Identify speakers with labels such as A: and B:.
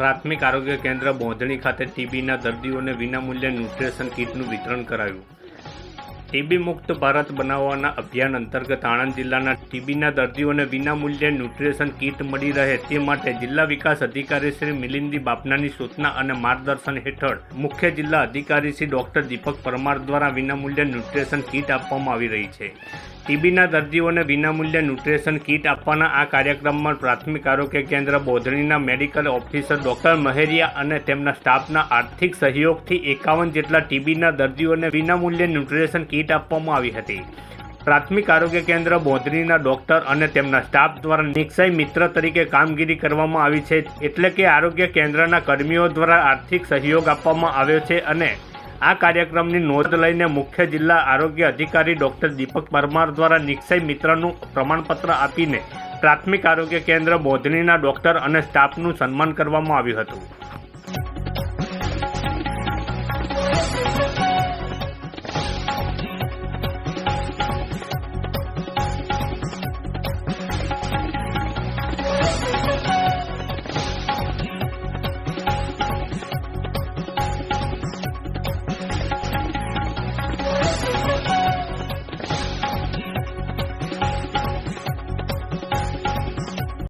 A: પ્રાથમિક આરોગ્ય કેન્દ્ર બોંધણી ખાતે ટીબીના દર્દીઓને વિનામૂલ્યે ન્યુટ્રિશન કીટનું વિતરણ કરાયું. ટીબી મુક્ત ભારત બનાવવાના અભિયાન અંતર્ગત આણંદ જિલ્લાના ટીબીના દર્દીઓને વિનામૂલ્યે ન્યુટ્રિશન કીટ મળી રહે તે માટે જિલ્લા વિકાસ અધિકારી શ્રી મિલિંદી બાપનાની સૂચના અને માર્ગદર્શન હેઠળ મુખ્ય જિલ્લા અધિકારી શ્રી ડોક્ટર દીપક પરમાર દ્વારા વિનામૂલ્યે ન્યુટ્રિશન કીટ આપવામાં આવી રહી છે. ટીબીના દર્દીઓને વિનામૂલ્યે ન્યુટ્રિશન કીટ આપવાના આ કાર્યક્રમમાં પ્રાથમિક આરોગ્ય કેન્દ્ર બોધણીના મેડિકલ ઓફિસર ડોક્ટર મહેરિયા અને તેમના સ્ટાફના આર્થિક સહયોગથી એકાવન જેટલા ટીબીના દર્દીઓને વિનામૂલ્યે ન્યુટ્રિશન કીટ આપવામાં આવી હતી. પ્રાથમિક આરોગ્ય કેન્દ્ર બોધનીના ડોક્ટર અને તેમના સ્ટાફ દ્વારા નિક્ષય મિત્ર તરીકે કામગીરી કરવામાં આવી છે એટલે કે આરોગ્ય કેન્દ્રના કર્મીઓ દ્વારા આર્થિક સહયોગ આપવામાં આવ્યો છે અને આ કાર્યક્રમની નોંધ લઈને મુખ્ય જિલ્લા આરોગ્ય અધિકારી ડોક્ટર દીપક પરમાર દ્વારા નિક્ષય મિત્રનું પ્રમાણપત્ર આપીને પ્રાથમિક આરોગ્ય કેન્દ્ર બોધનીના ડોક્ટર અને સ્ટાફનું સન્માન કરવામાં આવ્યું હતું.